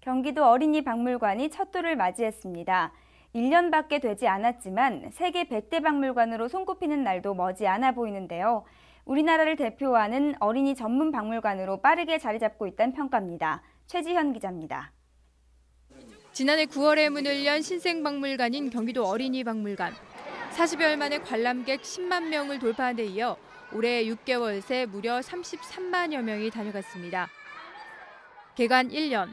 경기도 어린이 박물관이 첫 돌을 맞이했습니다. 1년밖에 되지 않았지만 세계 100대 박물관으로 손꼽히는 날도 머지않아 보이는데요. 우리나라를 대표하는 어린이 전문 박물관으로 빠르게 자리 잡고 있다는 평가입니다. 최지현 기자입니다. 지난해 9월에 문을 연 신생박물관인 경기도 어린이박물관. 40여일 만에 관람객 10만 명을 돌파한 데 이어 올해 6개월 새 무려 33만여 명이 다녀갔습니다. 개관 1년,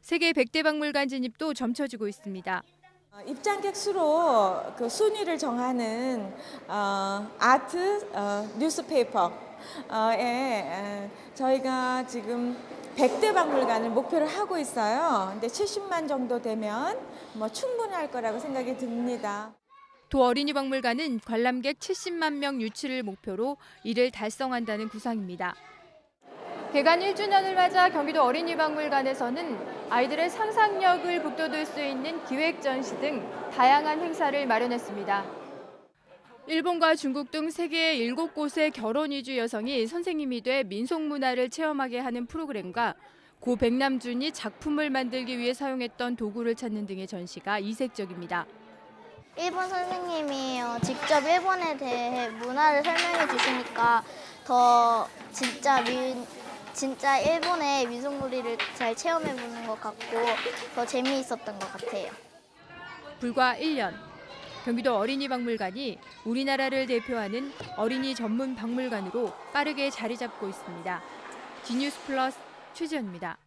세계 100대 박물관 진입도 점쳐지고 있습니다. 어, 입장객 수로 그 순위를 정하는 어, 아트 어, 뉴스페이퍼에 에, 저희가 지금 100대 박물관을 목표를 하고 있어요. 근데 70만 정도 되면 뭐 충분할 거라고 생각이 듭니다. 도 어린이 박물관은 관람객 70만 명 유치를 목표로 이를 달성한다는 구상입니다. 개관 1주년을 맞아 경기도 어린이박물관에서는 아이들의 상상력을 북돋을 수 있는 기획 전시 등 다양한 행사를 마련했습니다. 일본과 중국 등 세계 7곳의 결혼 이주 여성이 선생님이 돼 민속 문화를 체험하게 하는 프로그램과 고 백남준이 작품을 만들기 위해 사용했던 도구를 찾는 등의 전시가 이색적입니다. 일본 선생님이 어, 직접 일본에 대해 문화를 설명해 주시니까 더 진짜 민 진짜 일본의 민속놀이를 잘 체험해 보는 것 같고 더 재미있었던 것 같아요. 불과 1년 경기도 어린이 박물관이 우리나라를 대표하는 어린이 전문 박물관으로 빠르게 자리 잡고 있습니다. G뉴스 플러스 최지연입니다.